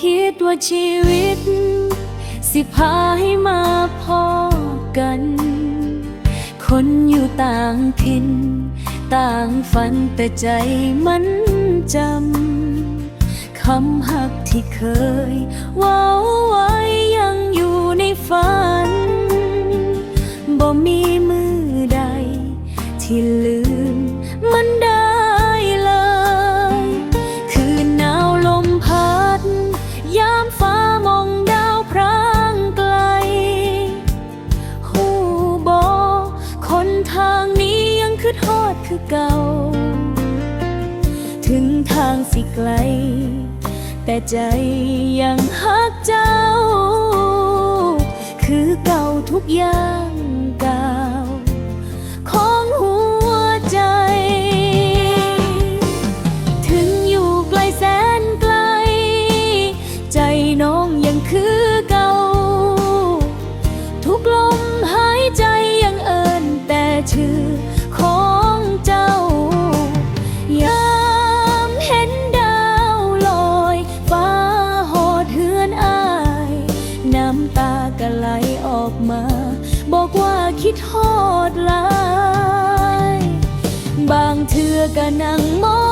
คิดว่าชีวิต สิพาให้มาพอกัน คนอยู่ต่างถิ่นต่างฝันแต่ใจมันจำ คำหักที่เคยเว่าไว้ คือเก่า ถึงทางสิไกล แต่ใจยังฮักเจ้าำตาก็ไหลออกมา บอกว่าคิดฮอดลาย บางเทือก็นั่งมอง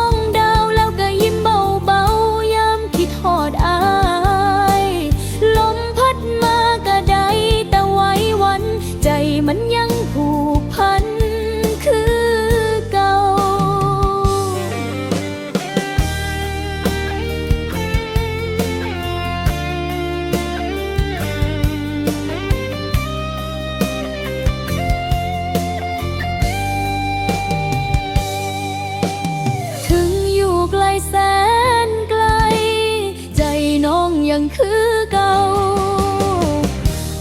ไกลแสนไกล ใจน้องยังคือเก่า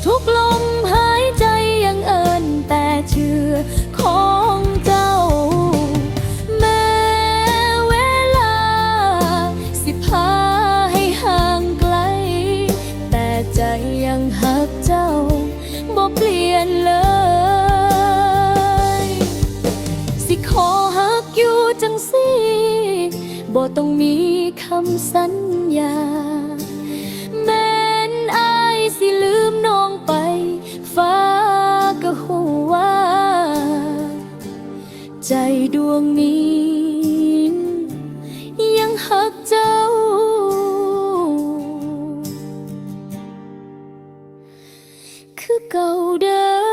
ทุกลมหายใจยังเอินแต่ชื่อของเจ้า แม้เวลา สิพาให้ห่างไกล แต่ใจยังหักเจ้าบ่เปลี่ยนเลย สิขอหักอยู่จังสิ บ่ต้องมีคำสัญญา แม้นอายสิลืมน้องไป ฟ้าก็หูว่า ใจดวงนี้ ยังหักเจ้า คือเก่าเด้อ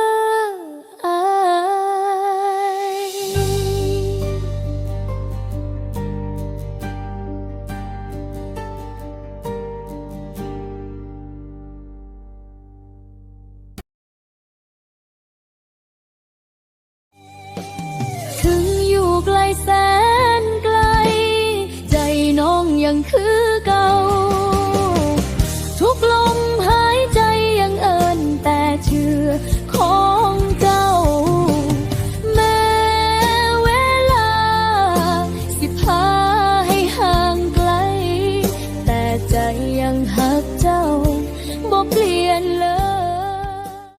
อยู่